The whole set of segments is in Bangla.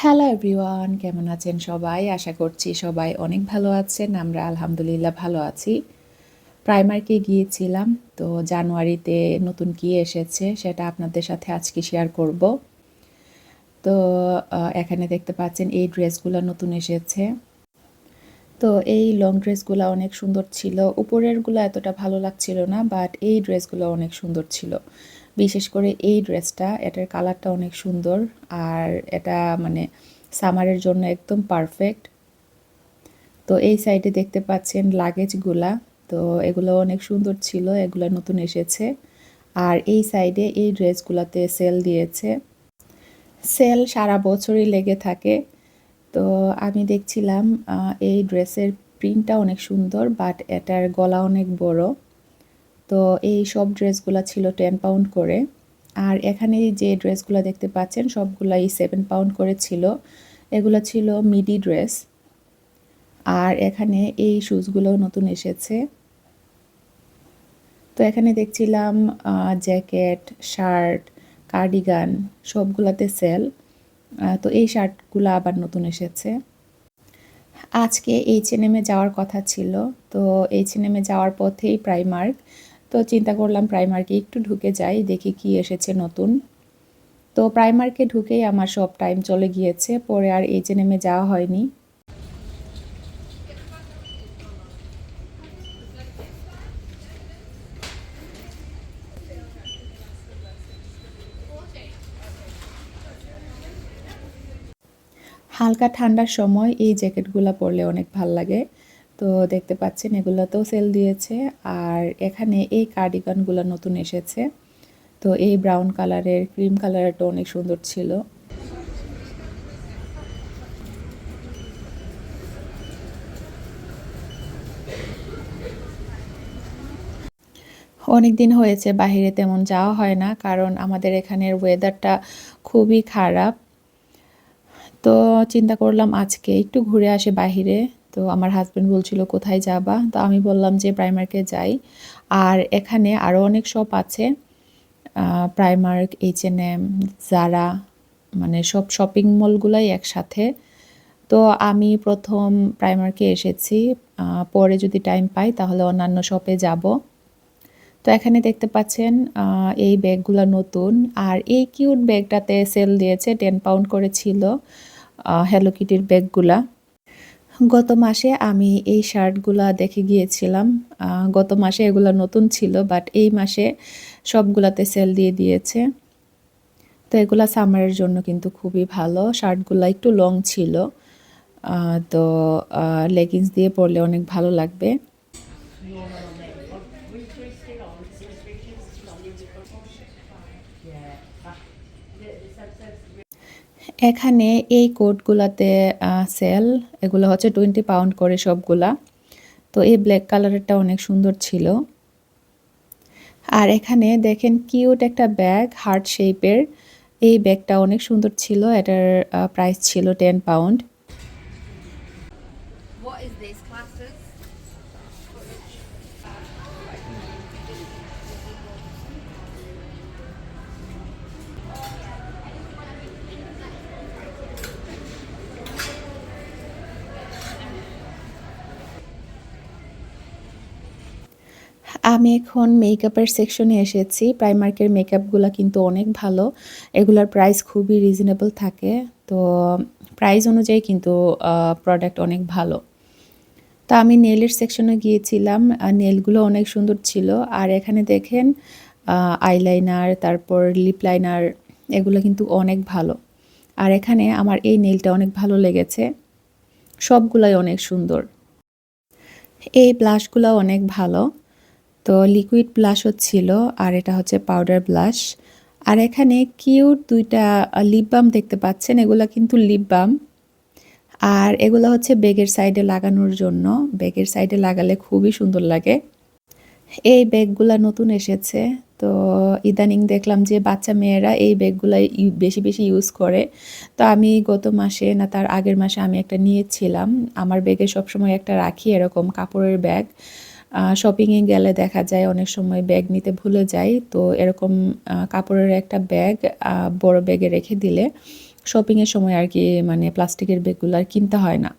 হ্যালো এভরিওয়ান কেমন আছেন সবাই? আশা করছি সবাই অনেক ভালো আছেন। আমরা আলহামদুলিল্লাহ ভালো আছি। প্রাইমারকে গিয়েছিলাম, তো জানুয়ারিতে নতুন কি এসেছে সেটা আপনাদের সাথে আজকে শেয়ার করব। তো এখানে দেখতে পাচ্ছেন এই ড্রেসগুলো নতুন এসেছে। তো এই লং ড্রেসগুলো অনেক সুন্দর ছিল। উপরেরগুলো এতটা ভালো লাগছিল না বাট এই ড্রেসগুলো অনেক সুন্দর ছিল। বিশেষ করে এই ড্রেসটা, এটার কালারটা অনেক সুন্দর আর এটা মানে সামারের জন্য একদম পারফেক্ট। তো এই সাইডে দেখতে পাচ্ছেন লাগেজগুলা, তো এগুলো অনেক সুন্দর ছিল, এগুলো নতুন এসেছে। আর এই সাইডে এই ড্রেসগুলোতে সেল দিয়েছে। সেল সারা বছরই লেগে থাকে। তো আমি দেখছিলাম এই ড্রেসের প্রিন্টটা অনেক সুন্দর, বাট এটার গলা অনেক বড়। তো এই সব ড্রেসগুলো ছিল টেন পাউন্ড করে। আর এখানে যে ড্রেসগুলো দেখতে পাচ্ছেন, সবগুলাই সেভেন পাউন্ড করে ছিল। এগুলো ছিল মিডি ড্রেস আর এখানে এই শুজগুলো নতুন এসেছে। তো এখানে দেখছিলাম জ্যাকেট শার্ট কার্ডিগান সবগুলাতে সেল তো এই শার্টগুলো আবার নতুন এসেছে। আজকে এইচ যাওয়ার কথা ছিল। তো এইচ যাওয়ার পথেই প্রাইমার্ক তো চিন্তা করলাম প্রাইমার্কে একটু ঢুকে যাই, দেখি কি এসেছে নতুন। তো প্রাইমার্কে ঢুকেই আমার সব টাইম চলে গিয়েছে, পরে আর এইচ এন এমে যাওয়া হয়নি। হালকা ঠান্ডার সময় এই জ্যাকেটগুলো পরলে অনেক ভালো লাগে। তো দেখতে পাচ্ছেন, এগুলোতেও সেল দিয়েছে। আর এখানে এই কার্ডিগানগুলো নতুন এসেছে। তো এই ব্রাউন কালারের ক্রিম কালারটা অনেক সুন্দর ছিল। অনেক দিন হয়েছে বাইরে তেমন যাওয়া হয় না, কারণ আমাদের এখানের ওয়েদারটা খুবই খারাপ। তো চিন্তা করলাম আজকে একটু ঘুরে আসে বাহিরে। তো আমার হাজব্যান্ড বলছিল, কোথায় যাবা? তো আমি বললাম যে প্রাইমার্কে যাই। আর এখানে আরও অনেক শপ আছে Primark H and M Zara মানে সব শপিং মলগুলাই একসাথে। তো আমি প্রথম প্রাইমার্কে এসেছি পরে যদি টাইম পাই তাহলে অন্যান্য শপে যাব। তো এখানে দেখতে পাচ্ছেন এই ব্যাগগুলো নতুন। আর এই কিউট ব্যাগটাতে সেল দিয়েছে টেন পাউন্ড করে ছিল হ্যালো কিটির ব্যাগগুলা। গত মাসে আমি এই শার্টগুলা দেখে গিয়েছিলাম। গত মাসে এগুলা নতুন ছিল বাট এই মাসে সবগুলাতে সেল দিয়ে দিয়েছে। তো এগুলা সামারের জন্য কিন্তু খুবই ভালো। শার্টগুলা একটু লং ছিল। তো লেগিংস দিয়ে পরলে অনেক ভালো লাগবে। এখানে এই কোটগুলাতে সেল এগুলো হচ্ছে টোয়েন্টি পাউন্ড করে সবগুলা। তো এই ব্ল্যাক কালারেরটা অনেক সুন্দর ছিল। আর এখানে দেখেন কিউট একটা ব্যাগ হার্ট শেপের এই ব্যাগটা অনেক সুন্দর ছিল, এটার প্রাইস ছিল টেন পাউন্ড আমি এখন মেকআপের সেকশনে এসেছি। প্রাইমার্কের মেকআপগুলো কিন্তু অনেক ভালো। এগুলোর প্রাইস খুবই রিজনেবল থাকে। তো প্রাইস অনুযায়ী কিন্তু প্রোডাক্ট অনেক ভালো। তো আমি নেলের সেকশনে গিয়েছিলাম। আর নেলগুলো অনেক সুন্দর ছিল। আর এখানে দেখেন আইলাইনার তারপর লিপ লাইনার এগুলো কিন্তু অনেক ভালো। আর এখানে আমার এই নেলটা অনেক ভালো লেগেছে। সবগুলাই অনেক সুন্দর। এই ব্লাশগুলো অনেক ভালো। তো লিকুইড ব্লাশও ছিল, আর এটা হচ্ছে পাউডার ব্লাশ আর এখানে কিউট দুইটা লিপ বাম দেখতে পাচ্ছেন, এগুলো কিন্তু লিপ বাম আর এগুলো হচ্ছে ব্যাগের সাইডে লাগানোর জন্য। ব্যাগের সাইডে লাগালে খুবই সুন্দর লাগে। এই ব্যাগগুলা নতুন এসেছে, তো ইদানিং দেখলাম যে বাচ্চা মেয়েরা এই ব্যাগগুলা বেশি বেশি ইউজ করে। তো আমি গত মাসে না, তার আগের মাসে আমি একটা নিয়েছিলাম। আমার ব্যাগে সবসময় একটা রাখি এরকম কাপড়ের ব্যাগ। শপিংয়ে গেলে দেখা যায় অনেক সময় ব্যাগ নিতে ভুলে যাই। তো এরকম কাপড়ের একটা ব্যাগ বড় ব্যাগে রেখে দিলে শপিংয়ের সময় আর কি মানে প্লাস্টিকের ব্যাগগুলো আর কিনতে হয় না।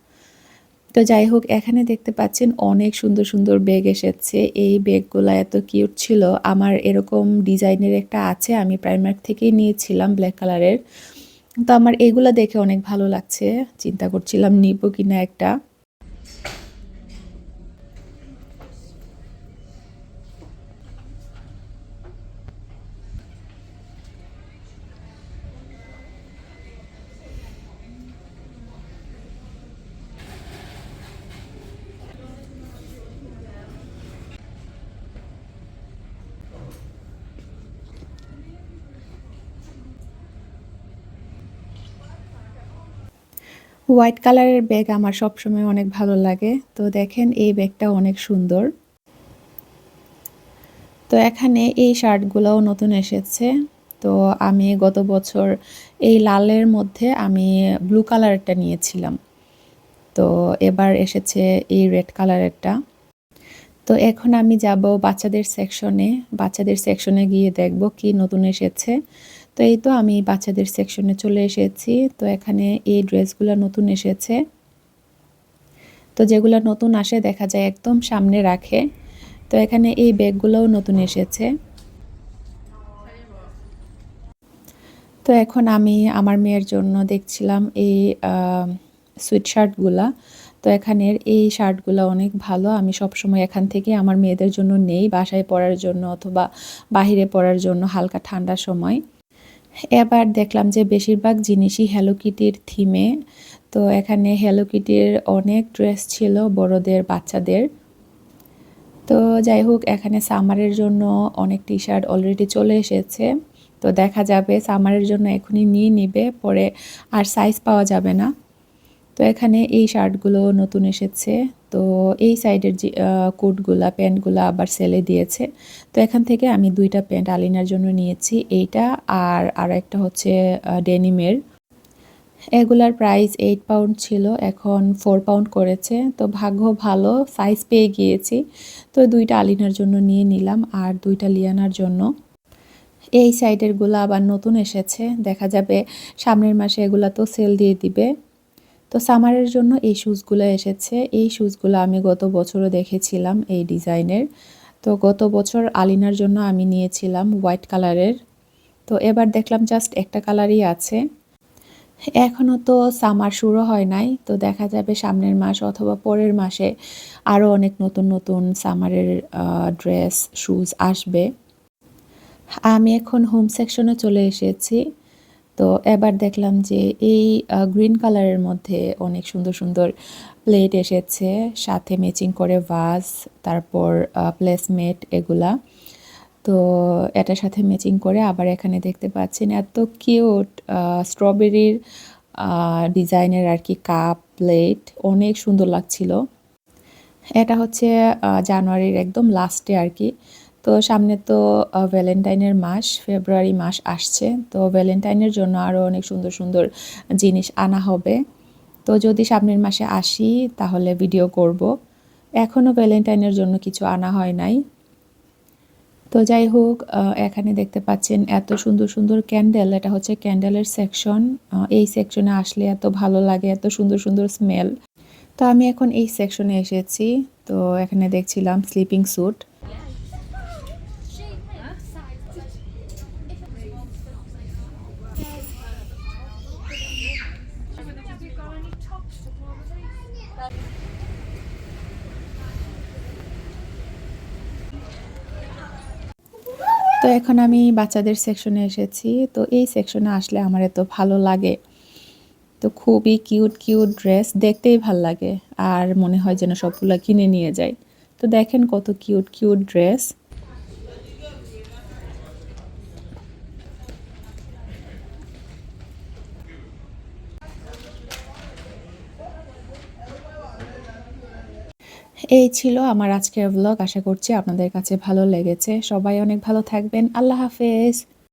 তো যাই হোক, এখানে দেখতে পাচ্ছেন অনেক সুন্দর সুন্দর ব্যাগ এসেছে। এই ব্যাগগুলো এত কিউট ছিল। আমার এরকম ডিজাইনের একটা আছে, আমি প্রাইমার্ক থেকেই নিয়েছিলাম ব্ল্যাক কালারের তো আমার এগুলো দেখে অনেক ভালো লাগছে। চিন্তা করছিলাম নিব কিনা একটা। হোয়াইট কালারের ব্যাগ আমার সবসময় অনেক ভালো লাগে। তো দেখেন, এই ব্যাগটা অনেক সুন্দর। তো এখানে এই শার্টগুলোও নতুন এসেছে। তো আমি গত বছর এই লালের মধ্যে আমি ব্লু কালারটা নিয়েছিলাম। তো এবার এসেছে এই রেড কালারেরটা। তো এখন আমি যাব বাচ্চাদের সেকশনে। বাচ্চাদের সেকশনে গিয়ে দেখব কি নতুন এসেছে। তো এই তো আমি বাচ্চাদের সেকশনে চলে এসেছি। তো এখানে এই ড্রেসগুলো নতুন এসেছে। তো যেগুলো নতুন আসে দেখা যায় একদম সামনে রাখে। তো এখানে এই ব্যাগগুলোও নতুন এসেছে। তো এখন আমি আমার মেয়ের জন্য দেখছিলাম এই সুইট শার্টগুলা তো এখানের এই শার্টগুলো অনেক ভালো। আমি সবসময় এখান থেকে আমার মেয়েদের জন্য নেই, বাসায় পরার জন্য অথবা বাহিরে পরার জন্য হালকা ঠান্ডার সময়। এবার দেখলাম যে বেশিরভাগ জিনিসই হ্যালো কিটির থিমে তো এখানে হ্যালো কিটির অনেক ড্রেস ছিল বড়দের, বাচ্চাদের। তো যাই হোক, এখানে সামারের জন্য অনেক টি শার্ট অলরেডি চলে এসেছে। তো দেখা যাবে, সামারের জন্য এখনই নিয়ে নিবে, পরে আর সাইজ পাওয়া যাবে না। তো এখানে এই শার্টগুলো নতুন এসেছে। তো এই সাইডের যে কোটগুলা, প্যান্টগুলা আবার সেলে দিয়েছে। তো এখান থেকে আমি দুইটা প্যান্ট আলিনার জন্য নিয়েছি, এইটা আর আর একটা হচ্ছে ডেনিমের। এগুলার প্রাইস এইট পাউন্ড ছিল, এখন ফোর পাউন্ড করেছে। তো ভাগ্য ভালো সাইজ পেয়ে গিয়েছি। তো দুইটা আলিনার জন্য নিয়ে নিলাম আর দুইটা লিয়ানার জন্য। এই সাইডেরগুলো আবার নতুন এসেছে, দেখা যাবে সামনের মাসে এগুলা তো সেল দিয়ে দিবে। তো সামারের জন্য এই শ্যুজগুলো এসেছে। এই শ্যুজগুলো আমি গত বছরও দেখেছিলাম এই ডিজাইনের। তো গত বছর আলিনার জন্য আমি নিয়েছিলাম হোয়াইট কালারের। তো এবার দেখলাম জাস্ট একটা কালারই আছে। এখনও তো সামার শুরু হয় নাই। তো দেখা যাবে সামনের মাস অথবা পরের মাসে আরও অনেক নতুন নতুন সামারের ড্রেস শ্যুজ আসবে। আমি এখন হোম সেকশনে চলে এসেছি। তো এবার দেখলাম যে এই গ্রিন কালারের মধ্যে অনেক সুন্দর সুন্দর প্লেট এসেছে, সাথে ম্যাচিং করে ভাস তারপর প্লেসমেট এগুলা। তো এটার সাথে ম্যাচিং করে আবার এখানে দেখতে পাচ্ছেন এত কিউট স্ট্রবেরির ডিজাইনের আর কি কাপ প্লেট অনেক সুন্দর লাগছিল। এটা হচ্ছে জানুয়ারির একদম লাস্টে আর কি। তো সামনে তো ভ্যালেন্টাইনের মাস ফেব্রুয়ারি মাস আসছে। তো ভ্যালেন্টাইনের জন্য আরও অনেক সুন্দর সুন্দর জিনিস আনা হবে। তো যদি সামনের মাসে আসি, তাহলে ভিডিও করব। এখনও ভ্যালেন্টাইনের জন্য কিছু আনা হয় নাই। তো যাই হোক এখানে দেখতে পাচ্ছেন এত সুন্দর সুন্দর ক্যান্ডেল এটা হচ্ছে ক্যান্ডেলের সেকশন এই সেকশনে আসলে এত ভালো লাগে, এত সুন্দর সুন্দর স্মেল তো আমি এখন এই সেকশনে এসেছি। তো এখানে দেখছিলাম স্লিপিং স্যুট তো এখন আমি বাচ্চাদের সেকশনে এসেছি। তো এই সেকশনে আসলে আমার এত ভালো লাগে। তো খুবই কিউট কিউট ড্রেস দেখতেই ভালো লাগে। আর মনে হয় যেন সবগুলো কিনে নিয়ে যায় তো দেখেন কত কিউট কিউট ড্রেস এই ছিল আমার আজকের ব্লগ আশা করছি আপনাদের কাছে ভালো লেগেছে। সবাই অনেক ভালো থাকবেন। আল্লাহ হাফেজ।